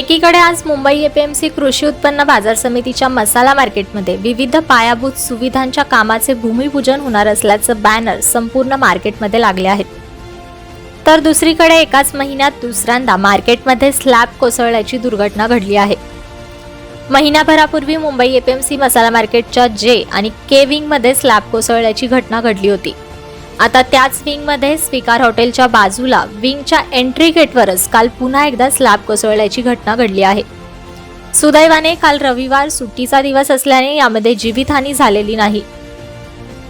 एकीकडे आज मुंबई एपीएमसी कृषी उत्पन्न बाजार समितीच्या मसाला मार्केटमध्ये विविध पायाभूत सुविधांच्या कामाचे भूमिपूजन होणार असल्याचं बॅनर संपूर्ण मार्केटमध्ये लागले आहेत. तर दुसरीकडे एकाच महिन्यात दुसऱ्यांदा मार्केटमध्ये स्लॅब कोसळल्याची दुर्घटना घडली आहे. महिनाभरापूर्वी मुंबई एपीएमसी मसाला मार्केटच्या जे आणि के विंगमध्ये स्लॅब कोसळल्याची घटना घडली होती. आता त्याच विंगमध्ये स्वीकार हॉटेलच्या बाजूला विंगच्या एंट्री गेटवरच काल पुन्हा एकदा स्लॅब कोसळल्याची घटना घडली आहे. सुदैवाने काल रविवार सुट्टीचा दिवस असल्याने यामध्ये जीवितहानी झालेली नाही.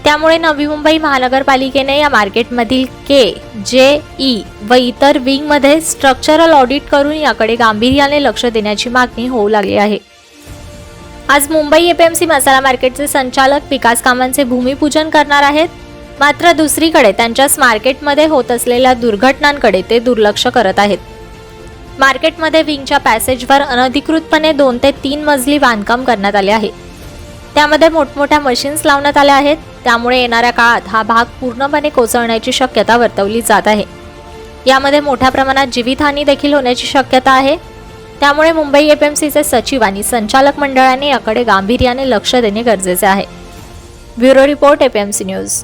त्यामुळे नवी मुंबई महानगरपालिकेने या मार्केटमधील के जे ई व इतर विंगमध्ये स्ट्रक्चरल ऑडिट करून याकडे गांभीर्याने लक्ष देण्याची मागणी होऊ लागली आहे. आज मुंबई एपीएमसी मसाला मार्केटचे संचालक विकास कामांचे भूमिपूजन करणार आहेत. मात्र दुसरीकडे त्यांच्याच मार्केटमध्ये होत असलेल्या दुर्घटनांकडे ते दुर्लक्ष करत आहेत. मार्केटमध्ये विंगच्या पॅसेजवर अनधिकृतपणे दोन ते तीन मजली बांधकाम करण्यात आले आहे. त्यामध्ये मोठमोठ्या मशीन्स लावण्यात आल्या आहेत. त्यामुळे येणाऱ्या काळात हा भाग पूर्णपणे कोसळण्याची शक्यता वर्तवली जात आहे. यामध्ये मोठ्या प्रमाणात जीवितहानी देखील होण्याची शक्यता आहे. त्यामुळे मुंबई एपीएमसीचे सचिव आणि संचालक मंडळाने याकडे गांभीर्याने लक्ष देणे गरजेचे आहे. Bureau report APMC news.